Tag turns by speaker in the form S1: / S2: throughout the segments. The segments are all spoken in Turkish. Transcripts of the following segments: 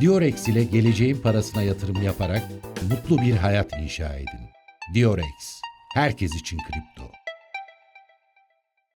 S1: Diorex ile geleceğin parasına yatırım yaparak mutlu bir hayat inşa edin. Diorex, herkes için kripto.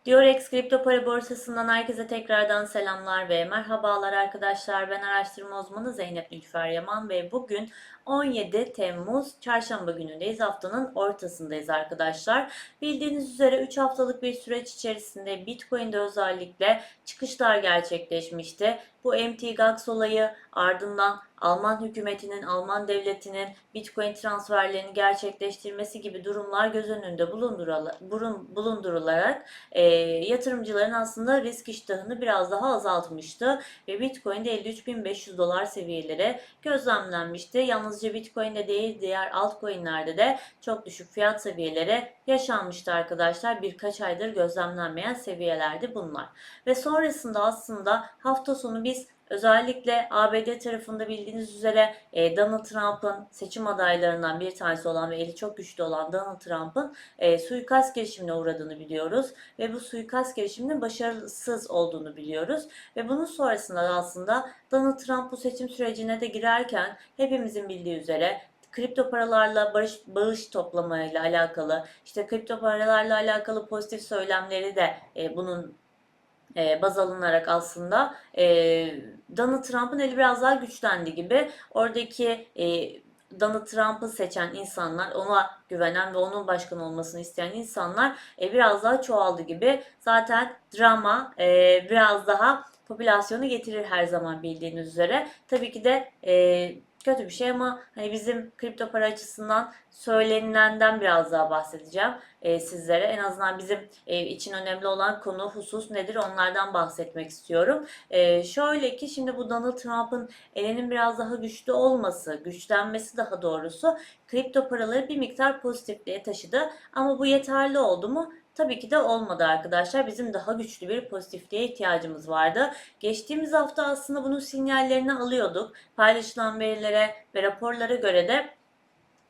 S2: Diorex Kripto Para Borsası'ndan herkese tekrardan selamlar ve merhabalar arkadaşlar. Ben araştırma uzmanı Zeynep Nilüfer Yaman ve bugün 17 Temmuz Çarşamba günündeyiz. Haftanın ortasındayız arkadaşlar. Bildiğiniz üzere 3 haftalık bir süreç içerisinde Bitcoin'de özellikle çıkışlar gerçekleşmişti. Bu MT Gox olayı ardından Alman hükümetinin, Alman devletinin Bitcoin transferlerini gerçekleştirmesi gibi durumlar göz önünde bulundurularak e, yatırımcıların aslında risk iştahını biraz daha azaltmıştı ve Bitcoin'de 53.500 dolar seviyelere gözlemlenmişti. Yalnızca Bitcoin'de değil diğer altcoin'lerde de çok düşük fiyat seviyeleri yaşanmıştı arkadaşlar. Birkaç aydır gözlemlenmeyen seviyelerdi bunlar. Ve sonrasında aslında hafta sonu biz Özellikle ABD tarafında bildiğiniz üzere e, Donald Trump'ın seçim adaylarından bir tanesi olan ve eli çok güçlü olan Donald Trump'ın e, suikast girişimine uğradığını biliyoruz ve bu suikast girişiminin başarısız olduğunu biliyoruz. Ve bunun sonrasında da aslında Donald Trump bu seçim sürecine de girerken hepimizin bildiği üzere kripto paralarla barış, bağış toplamayla alakalı, işte kripto paralarla alakalı pozitif söylemleri de e, bunun e, baz alınarak aslında e, Donald Trump'ın eli biraz daha güçlendi gibi. Oradaki e, Donald Trump'ı seçen insanlar, ona güvenen ve onun başkan olmasını isteyen insanlar e, biraz daha çoğaldı gibi. Zaten drama e, biraz daha popülasyonu getirir her zaman bildiğiniz üzere. Tabii ki de e, kötü bir şey ama hani bizim kripto para açısından söylenilenden biraz daha bahsedeceğim e, sizlere. En azından bizim e, için önemli olan konu, husus nedir onlardan bahsetmek istiyorum. E, şöyle ki şimdi bu Donald Trump'ın elinin biraz daha güçlü olması, güçlenmesi daha doğrusu kripto paraları bir miktar pozitifliğe taşıdı. Ama bu yeterli oldu mu? Tabii ki de olmadı arkadaşlar. Bizim daha güçlü bir pozitifliğe ihtiyacımız vardı. Geçtiğimiz hafta aslında bunun sinyallerini alıyorduk. Paylaşılan verilere ve raporlara göre de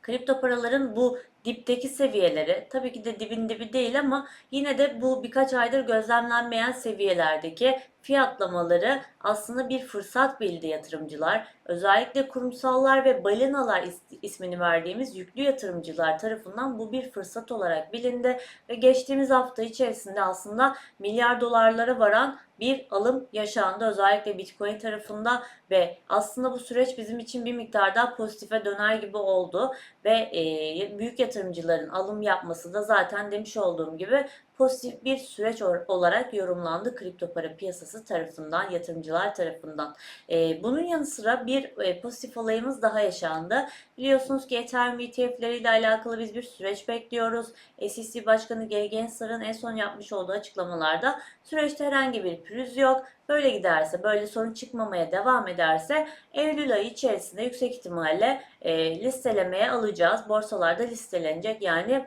S2: kripto paraların bu dipteki seviyeleri tabii ki de dibin dibi değil ama yine de bu birkaç aydır gözlemlenmeyen seviyelerdeki fiyatlamaları aslında bir fırsat bildi yatırımcılar. Özellikle kurumsallar ve balinalar is- ismini verdiğimiz yüklü yatırımcılar tarafından bu bir fırsat olarak bilindi ve geçtiğimiz hafta içerisinde aslında milyar dolarlara varan bir alım yaşandı özellikle Bitcoin tarafında ve aslında bu süreç bizim için bir miktar daha pozitife döner gibi oldu ve e, büyük yatırımcıların alım yapması da zaten demiş olduğum gibi pozitif bir süreç olarak yorumlandı kripto para piyasası tarafından, yatırımcılar tarafından. E, bunun yanı sıra bir e, pozitif olayımız daha yaşandı. Biliyorsunuz ki Ethereum ETF'leriyle alakalı biz bir süreç bekliyoruz. SEC Başkanı Gary Gensler'ın en son yapmış olduğu açıklamalarda süreçte herhangi bir pürüz yok. Böyle giderse, böyle sorun çıkmamaya devam ederse Eylül ayı içerisinde yüksek ihtimalle e, listelemeye alacağız. Borsalarda listelenecek yani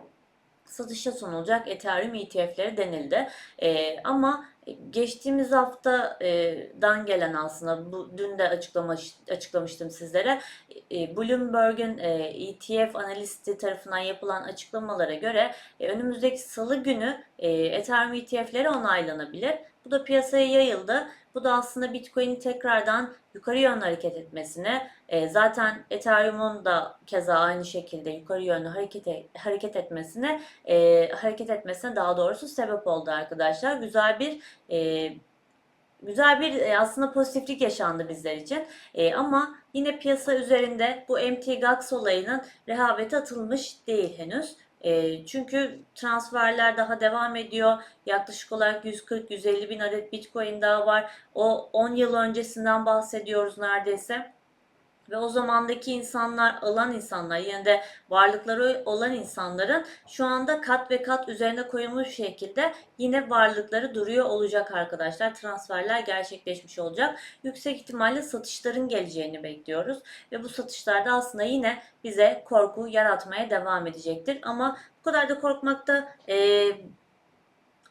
S2: satışa sunulacak Ethereum ETF'leri denildi. E, ama geçtiğimiz haftadan gelen aslında bu dün de açıklamış, açıklamıştım sizlere. E, Bloomberg'un e, ETF analisti tarafından yapılan açıklamalara göre e, önümüzdeki salı günü e, Ethereum ETF'leri onaylanabilir. Bu da piyasaya yayıldı. Bu da aslında Bitcoin'in tekrardan yukarı yönlü hareket etmesine, e, zaten Ethereum'un da keza aynı şekilde yukarı yönlü hareket e- hareket etmesine, e, hareket etmesine daha doğrusu sebep oldu arkadaşlar. Güzel bir e, güzel bir e, aslında pozitiflik yaşandı bizler için. E, ama yine piyasa üzerinde bu MT Gox olayının rehaveti atılmış değil henüz. E, çünkü transferler daha devam ediyor. Yaklaşık olarak 140-150 bin adet Bitcoin daha var. O 10 yıl öncesinden bahsediyoruz neredeyse. Ve o zamandaki insanlar, alan insanlar, yine de varlıkları olan insanların şu anda kat ve kat üzerine koyulmuş şekilde yine varlıkları duruyor olacak arkadaşlar. Transferler gerçekleşmiş olacak. Yüksek ihtimalle satışların geleceğini bekliyoruz. Ve bu satışlarda aslında yine bize korku yaratmaya devam edecektir. Ama bu kadar da korkmakta e,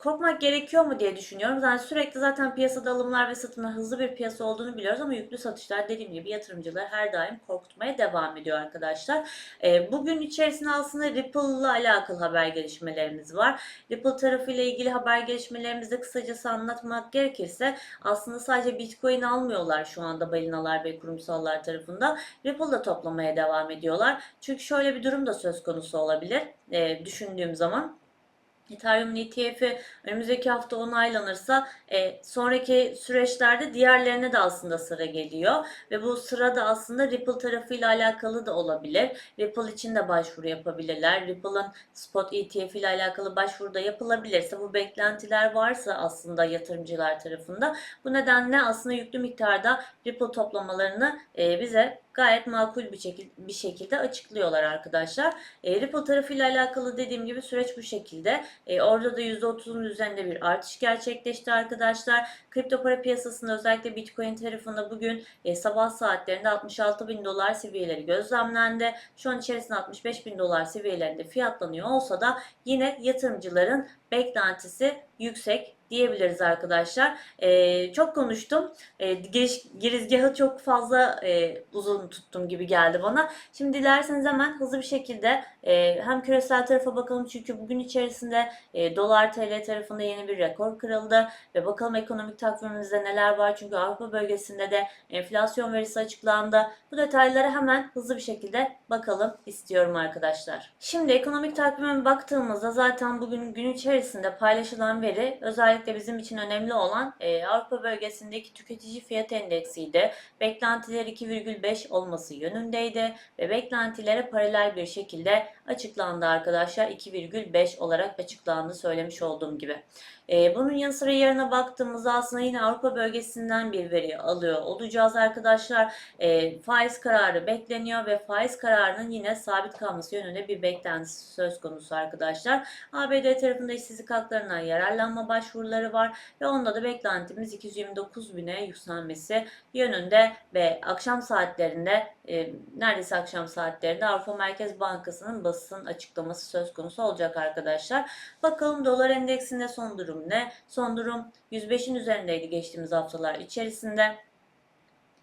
S2: korkmak gerekiyor mu diye düşünüyorum. Yani sürekli zaten piyasada alımlar ve satımlar hızlı bir piyasa olduğunu biliyoruz ama yüklü satışlar dediğim gibi yatırımcılar her daim korkutmaya devam ediyor arkadaşlar. E, bugün içerisinde aslında Ripple ile alakalı haber gelişmelerimiz var. Ripple tarafıyla ilgili haber gelişmelerimizi kısacası anlatmak gerekirse aslında sadece Bitcoin almıyorlar şu anda balinalar ve kurumsallar tarafından. Ripple da toplamaya devam ediyorlar. Çünkü şöyle bir durum da söz konusu olabilir e, düşündüğüm zaman. Ethereum'un ETF'i önümüzdeki hafta onaylanırsa e, sonraki süreçlerde diğerlerine de aslında sıra geliyor. Ve bu sıra da aslında Ripple tarafıyla alakalı da olabilir. Ripple için de başvuru yapabilirler. Ripple'ın spot ETF ile alakalı başvuru da yapılabilirse bu beklentiler varsa aslında yatırımcılar tarafında bu nedenle aslında yüklü miktarda Ripple toplamalarını e, bize gayet makul bir, şekil, bir şekilde açıklıyorlar arkadaşlar. E, Ripple tarafıyla alakalı dediğim gibi süreç bu şekilde. E, orada da %30'un üzerinde bir artış gerçekleşti arkadaşlar. Kripto para piyasasında özellikle Bitcoin tarafında bugün e, sabah saatlerinde 66 bin dolar seviyeleri gözlemlendi. Şu an içerisinde 65 bin dolar seviyelerinde fiyatlanıyor olsa da yine yatırımcıların beklentisi yüksek diyebiliriz arkadaşlar. Ee, çok konuştum. Ee, giriş, girizgahı çok fazla e, uzun tuttum gibi geldi bana. Şimdi dilerseniz hemen hızlı bir şekilde e, hem küresel tarafa bakalım çünkü bugün içerisinde e, dolar TL tarafında yeni bir rekor kırıldı ve bakalım ekonomik takvimimizde neler var çünkü Avrupa bölgesinde de enflasyon verisi açıklandı. Bu detaylara hemen hızlı bir şekilde bakalım istiyorum arkadaşlar. Şimdi ekonomik takvime baktığımızda zaten bugün gün içerisinde paylaşılan veri özellikle bizim için önemli olan e, Avrupa bölgesindeki tüketici fiyat endeksiydi. Beklentiler 2,5 olması yönündeydi ve beklentilere paralel bir şekilde açıklandı arkadaşlar. 2,5 olarak açıklandı söylemiş olduğum gibi. Ee, bunun yanı sıra yarına baktığımızda aslında yine Avrupa bölgesinden bir veri alıyor olacağız arkadaşlar. Ee, faiz kararı bekleniyor ve faiz kararının yine sabit kalması yönünde bir beklentisi söz konusu arkadaşlar. ABD tarafında işsizlik haklarından yararlanma başvuruları var ve onda da beklentimiz 229 bine yükselmesi yönünde ve akşam saatlerinde e, neredeyse akşam saatlerinde Avrupa Merkez Bankası'nın basın açıklaması söz konusu olacak arkadaşlar. Bakalım dolar endeksinde son durum ne? Son durum 105'in üzerindeydi geçtiğimiz haftalar içerisinde.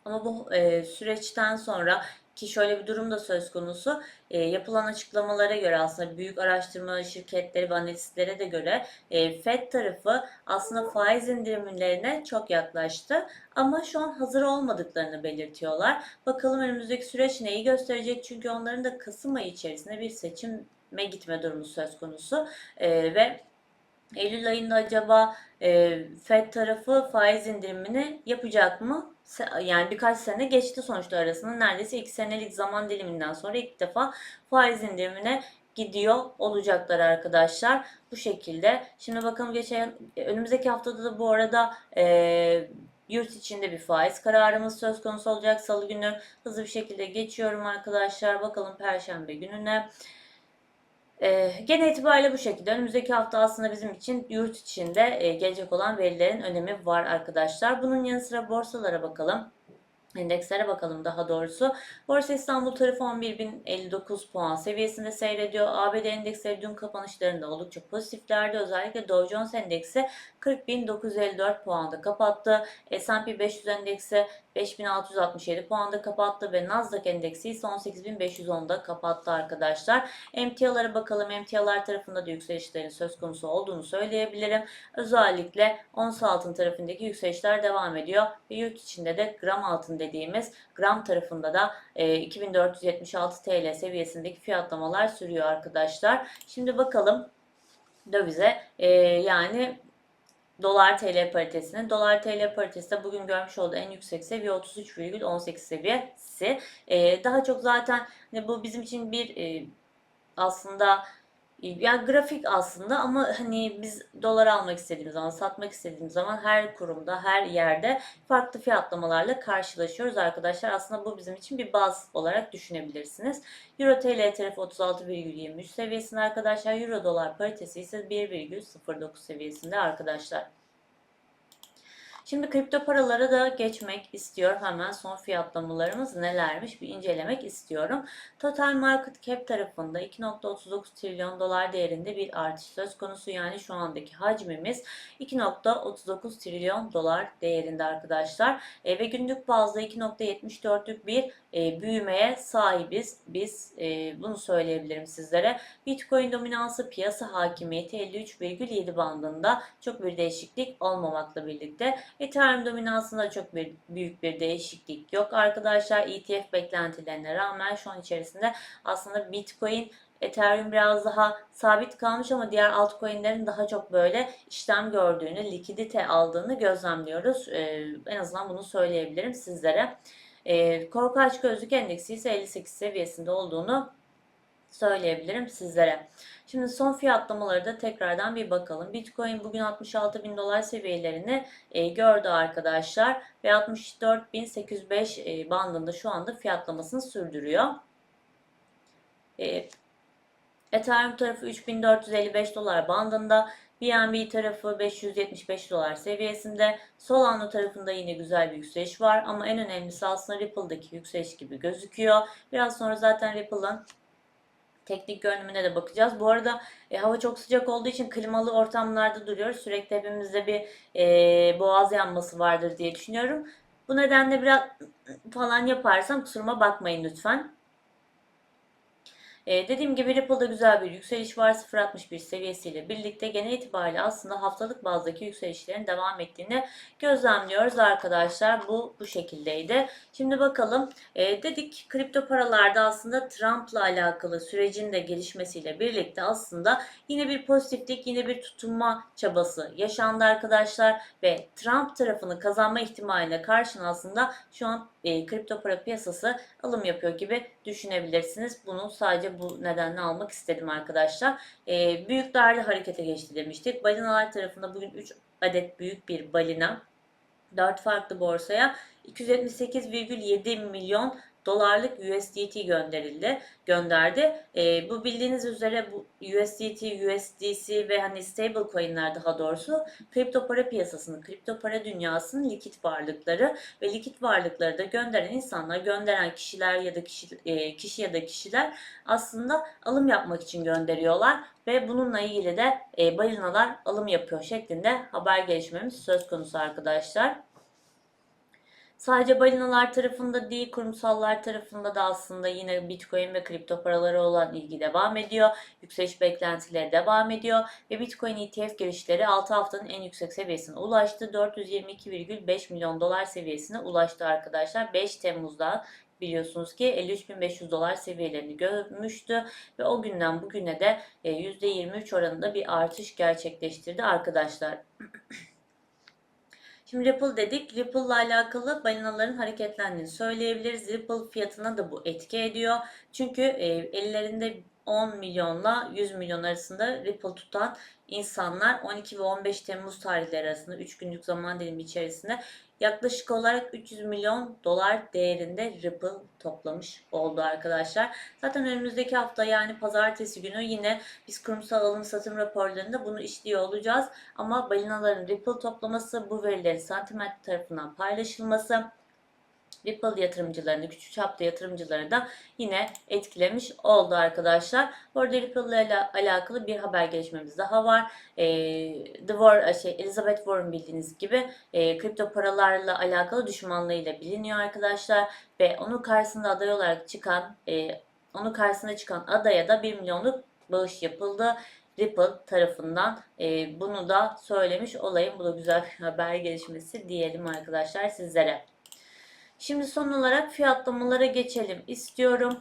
S2: Ama bu e, süreçten sonra ki şöyle bir durum da söz konusu. E, yapılan açıklamalara göre aslında büyük araştırma şirketleri ve analistlere de göre e, FED tarafı aslında faiz indirimlerine çok yaklaştı. Ama şu an hazır olmadıklarını belirtiyorlar. Bakalım önümüzdeki süreç neyi gösterecek? Çünkü onların da Kasım ayı içerisinde bir seçime gitme durumu söz konusu. E, ve Eylül ayında acaba e, FED tarafı faiz indirimini yapacak mı? Yani birkaç sene geçti sonuçta arasında. Neredeyse iki senelik zaman diliminden sonra ilk defa faiz indirimine gidiyor olacaklar arkadaşlar. Bu şekilde. Şimdi bakalım geçen önümüzdeki haftada da bu arada e, yurt içinde bir faiz kararımız söz konusu olacak. Salı günü hızlı bir şekilde geçiyorum arkadaşlar. Bakalım Perşembe gününe. Ee, gene itibariyle bu şekilde. Önümüzdeki hafta aslında bizim için yurt içinde e, gelecek olan verilerin önemi var arkadaşlar. Bunun yanı sıra borsalara bakalım. Endekslere bakalım daha doğrusu. Borsa İstanbul tarafı 11.059 puan seviyesinde seyrediyor. ABD endeksleri dün kapanışlarında oldukça pozitiflerdi. Özellikle Dow Jones endeksi 40.954 puanda kapattı. S&P 500 endeksi 5667 puanda kapattı ve Nasdaq endeksi ise 18510'da kapattı arkadaşlar. Emtialara bakalım. Emtialar tarafında da yükselişlerin söz konusu olduğunu söyleyebilirim. Özellikle ons altın tarafındaki yükselişler devam ediyor ve yurt içinde de gram altın dediğimiz gram tarafında da e, 2476 TL seviyesindeki fiyatlamalar sürüyor arkadaşlar. Şimdi bakalım dövize e, yani dolar TL paritesine. Dolar TL paritesi de bugün görmüş olduğu en yüksek seviye 33,18 seviyesi. Ee, daha çok zaten hani bu bizim için bir e, aslında yani grafik aslında ama hani biz dolar almak istediğimiz zaman, satmak istediğimiz zaman her kurumda, her yerde farklı fiyatlamalarla karşılaşıyoruz arkadaşlar. Aslında bu bizim için bir baz olarak düşünebilirsiniz. Euro TL tarafı 36,23 seviyesinde arkadaşlar. Euro dolar paritesi ise 1,09 seviyesinde arkadaşlar. Şimdi kripto paralara da geçmek istiyorum. Hemen son fiyatlamalarımız nelermiş bir incelemek istiyorum. Total market cap tarafında 2.39 trilyon dolar değerinde bir artış söz konusu. Yani şu andaki hacmimiz 2.39 trilyon dolar değerinde arkadaşlar. E, ve günlük bazda 2.74'lük bir e, büyümeye sahibiz. Biz e, bunu söyleyebilirim sizlere. Bitcoin dominansı piyasa hakimiyeti 53,7 bandında çok bir değişiklik olmamakla birlikte Ethereum dominansında çok bir büyük bir değişiklik yok arkadaşlar. ETF beklentilerine rağmen şu an içerisinde aslında Bitcoin Ethereum biraz daha sabit kalmış ama diğer altcoin'lerin daha çok böyle işlem gördüğünü, likidite aldığını gözlemliyoruz. Ee, en azından bunu söyleyebilirim sizlere. Ee, korku aç gözlük endeksi ise 58 seviyesinde olduğunu söyleyebilirim sizlere. Şimdi son fiyatlamaları da tekrardan bir bakalım. Bitcoin bugün 66 bin dolar seviyelerini e, gördü arkadaşlar ve 64.805 e, bandında şu anda fiyatlamasını sürdürüyor. E, Ethereum tarafı 3455 dolar bandında. BNB tarafı 575 dolar seviyesinde. Solana tarafında yine güzel bir yükseliş var ama en önemlisi aslında Ripple'daki yükseliş gibi gözüküyor. Biraz sonra zaten Ripple'ın teknik görünümüne de bakacağız. Bu arada e, hava çok sıcak olduğu için klimalı ortamlarda duruyoruz. Sürekli hepimizde bir e, boğaz yanması vardır diye düşünüyorum. Bu nedenle biraz falan yaparsam kusuruma bakmayın lütfen. Ee, dediğim gibi Ripple'da güzel bir yükseliş var. 0.61 seviyesiyle birlikte genel itibariyle aslında haftalık bazdaki yükselişlerin devam ettiğini gözlemliyoruz arkadaşlar. Bu bu şekildeydi. Şimdi bakalım e, dedik kripto paralarda aslında Trump'la alakalı sürecin de gelişmesiyle birlikte aslında yine bir pozitiflik, yine bir tutunma çabası yaşandı arkadaşlar ve Trump tarafını kazanma ihtimaline karşın aslında şu an e, kripto para piyasası alım yapıyor gibi düşünebilirsiniz. Bunu sadece bu nedenle almak istedim arkadaşlar. E, büyüklerle harekete geçti demiştik. Balinalar tarafında bugün 3 adet büyük bir balina 4 farklı borsaya 278,7 milyon dolarlık USDT gönderildi, gönderdi. E, bu bildiğiniz üzere bu USDT, USDC ve hani stable coin'ler daha doğrusu kripto para piyasasının, kripto para dünyasının likit varlıkları ve likit varlıkları da gönderen insanlar, gönderen kişiler ya da kişi, e, kişi ya da kişiler aslında alım yapmak için gönderiyorlar ve bununla ilgili de e, balinalar alım yapıyor şeklinde haber gelişmemiz söz konusu arkadaşlar. Sadece balinalar tarafında değil, kurumsallar tarafında da aslında yine Bitcoin ve kripto paraları olan ilgi devam ediyor. Yükseliş beklentileri devam ediyor ve Bitcoin ETF girişleri 6 haftanın en yüksek seviyesine ulaştı. 422,5 milyon dolar seviyesine ulaştı arkadaşlar. 5 Temmuz'da biliyorsunuz ki 53.500 dolar seviyelerini görmüştü ve o günden bugüne de %23 oranında bir artış gerçekleştirdi arkadaşlar. Şimdi Ripple dedik. Ripple ile alakalı balinaların hareketlendiğini söyleyebiliriz. Ripple fiyatına da bu etki ediyor. Çünkü e, ellerinde 10 milyonla 100 milyon arasında Ripple tutan insanlar 12 ve 15 Temmuz tarihleri arasında 3 günlük zaman dilimi içerisinde yaklaşık olarak 300 milyon dolar değerinde Ripple toplamış oldu arkadaşlar. Zaten önümüzdeki hafta yani pazartesi günü yine biz kurumsal alım satım raporlarında bunu işliyor olacağız. Ama balinaların Ripple toplaması, bu verilerin Sentiment tarafından paylaşılması Ripple yatırımcılarını, küçük çaplı yatırımcıları da yine etkilemiş oldu arkadaşlar. Bu arada Ripple ile alakalı bir haber gelişmemiz daha var. E, The War, şey, Elizabeth Warren bildiğiniz gibi e, kripto paralarla alakalı düşmanlığıyla biliniyor arkadaşlar. Ve onun karşısında aday olarak çıkan, e, onun karşısına çıkan adaya da 1 milyonluk bağış yapıldı. Ripple tarafından e, bunu da söylemiş olayım. Bu da güzel bir haber gelişmesi diyelim arkadaşlar sizlere. Şimdi son olarak fiyatlamalara geçelim istiyorum.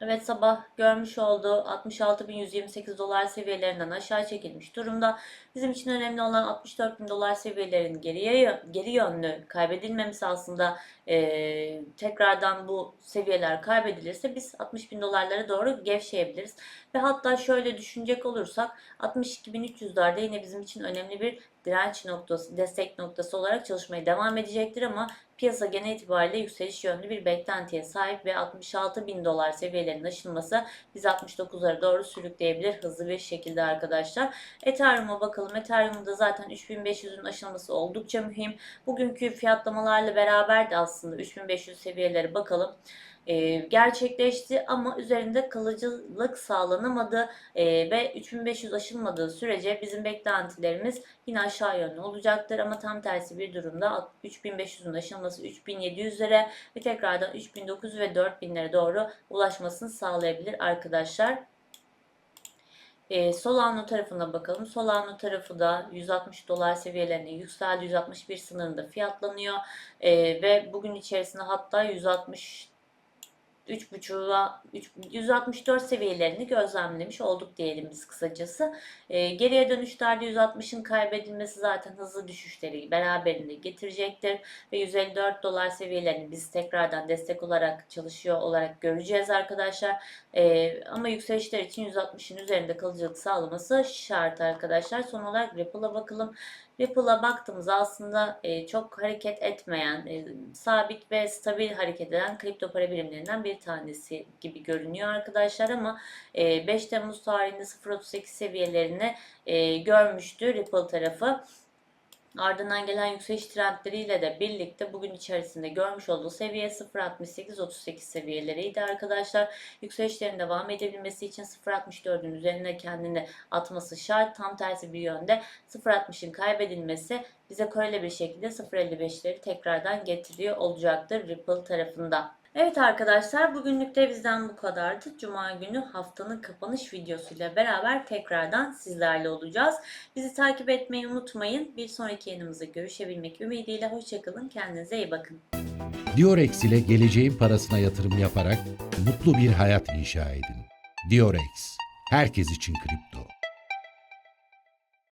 S2: Evet sabah görmüş olduğu 66.128 dolar seviyelerinden aşağı çekilmiş durumda. Bizim için önemli olan 64.000 dolar seviyelerinin geriye geri yönlü kaybedilmemesi aslında e, tekrardan bu seviyeler kaybedilirse biz 60.000 dolarlara doğru gevşeyebiliriz. Ve hatta şöyle düşünecek olursak 62.300'lerde yine bizim için önemli bir direnç noktası, destek noktası olarak çalışmaya devam edecektir ama piyasa genel itibariyle yükseliş yönlü bir beklentiye sahip ve 66 bin dolar seviyelerinin aşılması bizi 69'lara doğru sürükleyebilir hızlı bir şekilde arkadaşlar. Ethereum'a bakalım. Ethereum'da zaten 3500'ün aşılması oldukça mühim. Bugünkü fiyatlamalarla beraber de aslında 3500 seviyeleri bakalım e, gerçekleşti ama üzerinde kalıcılık sağlanamadı e, ve 3500 aşılmadığı sürece bizim beklentilerimiz yine aşağı yönlü olacaktır ama tam tersi bir durumda 3500'ün aşılması 3700'lere ve tekrardan 3900 ve 4000'lere doğru ulaşmasını sağlayabilir arkadaşlar. E, Solano tarafına bakalım. Solano tarafı da 160 dolar seviyelerine yükseldi. 161 sınırında fiyatlanıyor. E, ve bugün içerisinde hatta 160 3.5'a 164 seviyelerini gözlemlemiş olduk diyelim biz kısacası. E, geriye dönüşlerde 160'ın kaybedilmesi zaten hızlı düşüşleri beraberinde getirecektir ve 154 dolar seviyelerini biz tekrardan destek olarak çalışıyor olarak göreceğiz arkadaşlar. E, ama yükselişler için 160'ın üzerinde kalıcılık sağlaması şart arkadaşlar. Son olarak Ripple'a bakalım. Ripple'a baktığımızda aslında e, çok hareket etmeyen, e, sabit ve stabil hareket eden kripto para birimlerinden bir tanesi gibi görünüyor arkadaşlar ama e, 5 Temmuz tarihinde 0.38 seviyelerini e, görmüştü Ripple tarafı. Ardından gelen yükseliş trendleriyle de birlikte bugün içerisinde görmüş olduğu seviye 0.68-38 seviyeleriydi arkadaşlar. Yükselişlerin devam edebilmesi için 0.64'ün üzerine kendini atması şart. Tam tersi bir yönde 0.60'ın kaybedilmesi bize koreli bir şekilde 0.55'leri tekrardan getiriyor olacaktır Ripple tarafında. Evet arkadaşlar bugünlük de bizden bu kadardı. Cuma günü haftanın kapanış videosuyla beraber tekrardan sizlerle olacağız. Bizi takip etmeyi unutmayın. Bir sonraki yayınımızda görüşebilmek ümidiyle hoşçakalın. Kendinize iyi bakın.
S1: Diorex ile geleceğin parasına yatırım yaparak mutlu bir hayat inşa edin. Diorex, herkes için kripto.